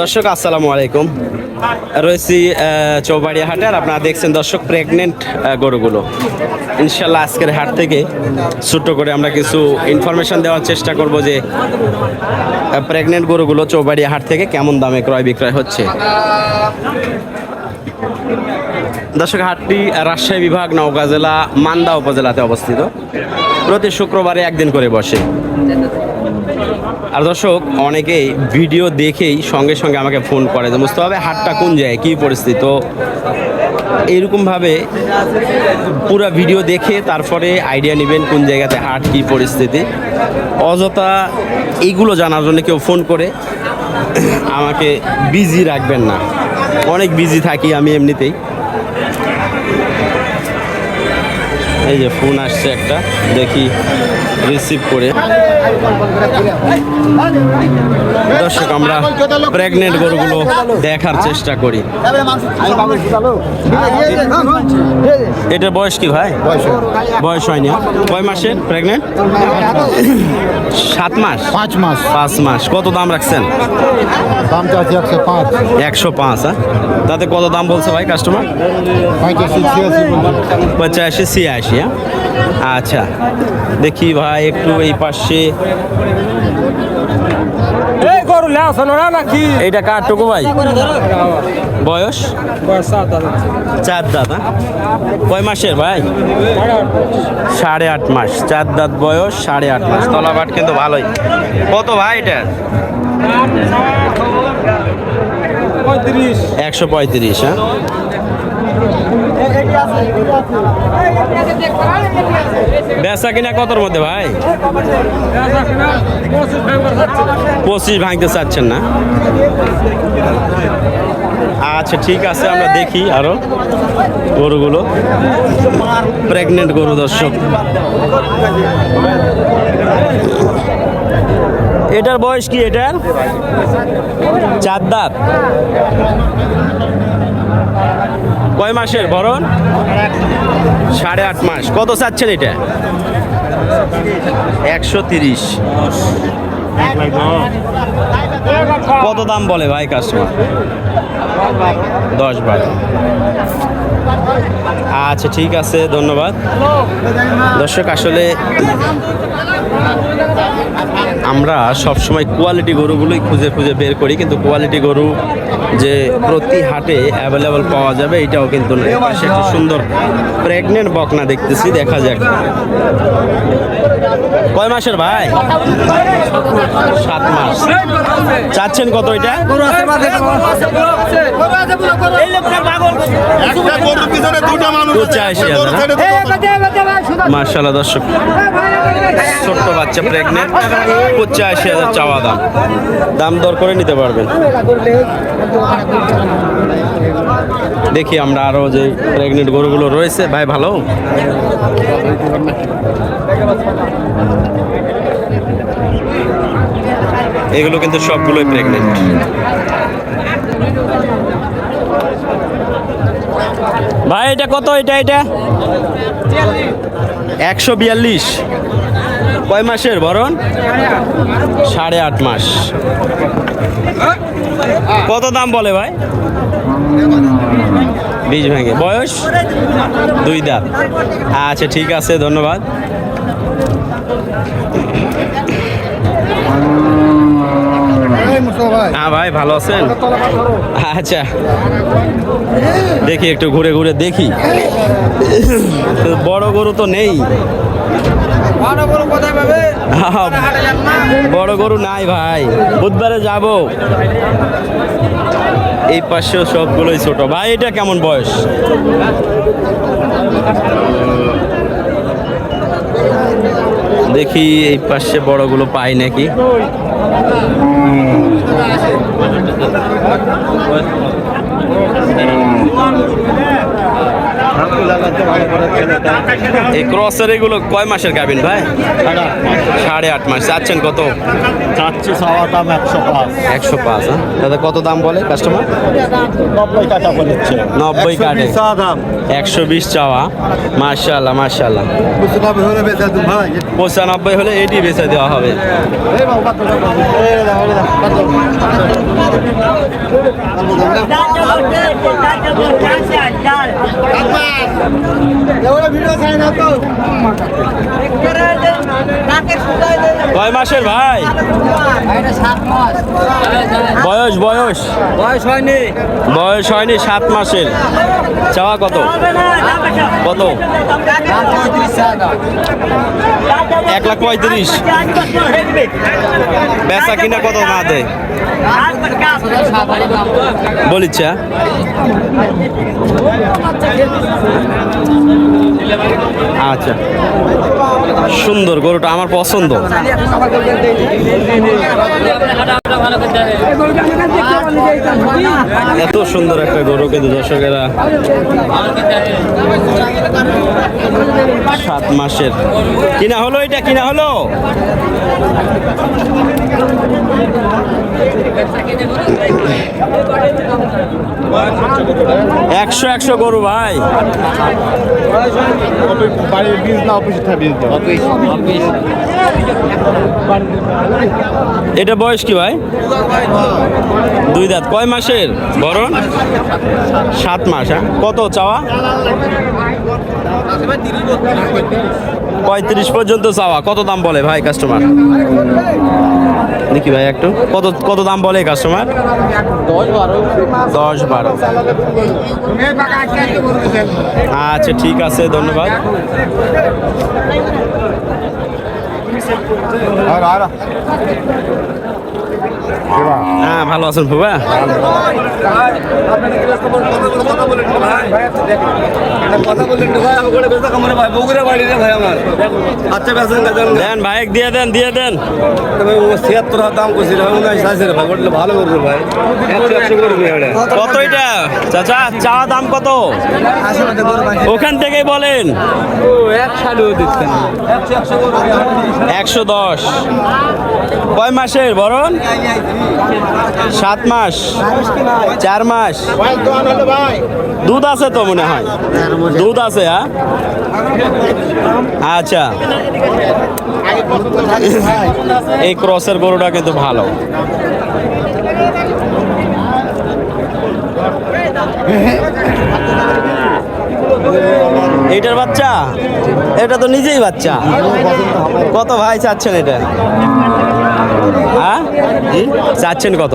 দর্শক, আসসালামু আলাইকুম। রয়েছি চৌবাড়িয়া হাটে আর আপনারা দেখছেন দর্শক প্রেগনেন্ট গরুগুলো। ইনশাল্লাহ আজকের হাট থেকে ছোট্ট করে আমরা কিছু ইনফরমেশন দেওয়ার চেষ্টা করব যে প্রেগনেন্ট গরুগুলো চৌবাড়িয়া হাট থেকে কেমন দামে ক্রয় বিক্রয় হচ্ছে। দর্শক, হাটটি রাজশাহী বিভাগ, নওগাঁ জেলা, মান্দা উপজেলাতে অবস্থিত। প্রতি শুক্রবারে একদিন করে বসে। আর দর্শক, অনেকেই ভিডিও দেখেই সঙ্গে সঙ্গে আমাকে ফোন করে যে, মুস্তফা ভাই, হাটটা কোন জায়গায়? কী পরিস্থিতি? তো এইরকমভাবে পুরো ভিডিও দেখে তারপরে আইডিয়া নেবেন কোন জায়গাতে হাট, কী পরিস্থিতি। অযথা এইগুলো জানার জন্য কেউ ফোন করে আমাকে বিজি রাখবেন না। অনেক বিজি থাকি আমি এমনিতেই। এই যে ফোন আসছে একটা দেখি রিসিভ করে। দর্শক আমরা প্রেগনেন্ট গরুগুলো দেখার চেষ্টা করি। এটার বয়স কি ভাই? বয়স হয়নি। কয় মাসের প্রেগনেন্ট সাত মাস? পাঁচ মাস। পাঁচ মাস। কত দাম রাখছেন? দাম চাচ্ছি একশো পাঁচ। একশো পাঁচ হ্যাঁ? তাতে কত দাম বলছে ভাই কাস্টমার পঁচাশি ছিয়াশি হ্যাঁ? আচ্ছা দেখি ভাই একটু এই পাশে। এইটা কার টুকু ভাই? বয়স? চার দাঁত হ্যাঁ? কয় মাসের ভাই? সাড়ে আট মাস। চার দাঁত বয়স সাড়ে আট মাস। তলাবাট কিন্তু ভালোই। কত ভাই এটা? একশো পঁয়ত্রিশ হ্যাঁ? বেচা কিনা কতর মধ্যে ভাই? পঁচিশ ভাঙতে চাচ্ছেন না। আচ্ছা ঠিক আছে, আমরা দেখি আরও গরুগুলো। প্রেগনেন্ট গরু দর্শক। এটার বয়স কি এটার? চার দাঁত। কয় মাসের ভরণ সাড়ে আট মাস। কত চাচ্ছেন এটা? একশো তিরিশ। কত দাম বলে ভাই কাস্টমার দশ বারো। আচ্ছা ঠিক আছে, ধন্যবাদ। দর্শক, আসলে আমরা সবসময় কোয়ালিটি গরুগুলোই খুঁজে খুঁজে বের করি, কিন্তু কোয়ালিটি গরু যে প্রতি হাটে অ্যাভেলেবল পাওয়া যাবে, এটাও কিন্তু নেই। সে একটা সুন্দর প্রেগনেন্ট বকনা দেখতেছি, দেখা যাক। কয় মাসের ভাই? সাত মাস। চাচ্ছেন কত এটা? মার্শাল্লাহ দর্শক। ছোট্ট বাচ্চা প্রেগনেন্ট পঁচাশি হাজার চাওয়া দাম। দাম দর করে নিতে পারবেন। দেখি আমরা আরও যে প্রেগনেন্ট গরুগুলো রয়েছে। ভাই ভালো? এগুলো কিন্তু সবগুলোই প্রেগনেন্ট ভাই, এটা কত? এটা এটা? একশো বিয়াল্লিশ। কয় মাসের বরণ? সাড়ে আট মাস। কত দাম বলে ভাই? বীজ ভেঙে। বয়স? দুই দাঁত। আচ্ছা ঠিক আছে, ধন্যবাদ। হ্যাঁ ভাই ভালো আছেন? আচ্ছা। দেখি একটু ঘুরে ঘুরে দেখি। বড় গরু তো নেই। বড় গরু নাই ভাই। বুধবারে যাব। এই পাশেও সবগুলোই ছোট। ভাই এটা কেমন বয়স? দেখি এই পাশে বড়গুলো পাই নাকি। এই ক্রসের এগুলো কয় মাসের গাবিন ভাই সাড়ে আট মাস চাচ্ছেন কত চাচ্ছি সাওয়া দাম একশো পাঁচ একশো পাঁচ হ্যাঁ দাদা কত দাম বলে কাস্টমার নব্বই টাকা বলেছে নব্বই কাটে দাম একশো বিশ চাওয়া মার্শাল্লাহ মার্শাল্লাহ মুস্তফা ভাই বেচা তুমি ভাই পঁচানব্বই হলে এটি বেচে দেওয়া হবে কয় মাসের ভাই? বয়স বয়স? বয়স হয়নি। বয়স হয়নি সাত মাসের। চাওয়া কত? কত? এক লাখ পঁয়ত্রিশ। বেচা কিনা কত না দে বলিচ্ছা। আচ্ছা। সুন্দর গরুটা আমার পছন্দ। এত সুন্দর একটা গরু কিন্তু দর্শকেরা। সাত মাসের। কিনা হলো এটা? কিনা হলো? একশো একশো গরু ভাই। বীজ না, অফিসে এটা বয়স কি ভাই? দুই দাঁত। কয় মাসের? বরণ? সাত মাস হ্যাঁ? কত চাওয়া? পঁয়ত্রিশ পর্যন্ত চাওয়া। কত দাম বলে ভাই কাস্টমার? দেখি ভাই একটু? কত কত দাম বলে কাস্টমার দশ বারো। আচ্ছা ঠিক আছে, ধন্যবাদ। হ্যাঁ ভালো আছেন বাবা আচ্ছা বেছেন দেন দিয়ে দেন দিয়ে দেন। ছিয়াত্তর দাম করছি ভালো করবে ভাই কত এটা? চাচা, চাওয়া দাম কত? ওখান থেকেই বলেন। একশো দশ। কয় মাসের বরণ? সাত মাস। চার মাস। দুধ আছে তো মনে হয়? দুধ আছে হ্যাঁ? আচ্ছা। এই ক্রসের গরুটা কিন্তু ভালো। এইটার বাচ্চা? এটা তো নিজেই বাচ্চা। কত ভাই চাচ্ছেন এটা? হ্যাঁ? চাচ্ছেন কত?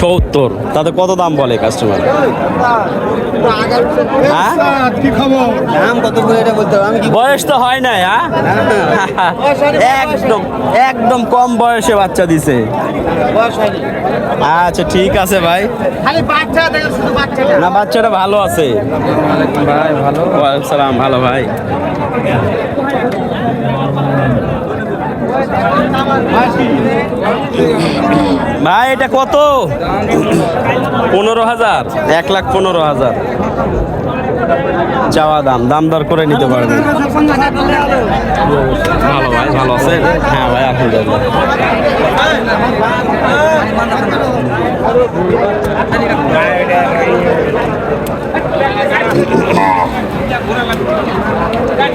সত্তর। তাতে কত দাম বলে কাস্টমার হ্যাঁ? কি খবর দাম কত করে এটা বলতে হবে? আমি কি বয়স তো হয় নাই হ্যাঁ? একদম একদম কম বয়সে বাচ্চা দিছে। আচ্ছা ঠিক আছে ভাই। খালি বাচ্চা দেখেন শুধু বাচ্চা না বাচ্চাটা ভালো আছে। ভাই ভালো। সালাম ভালো ভাই। ভাই। ভাই এটা কত? পনেরো হাজার। এক লাখ পনেরো হাজার। চাওয়া দাম দাম দর করে নিতে পারবেন ভালো ভাই ভালো আছে হ্যাঁ ভাই আলহামদুলিল্লাহ।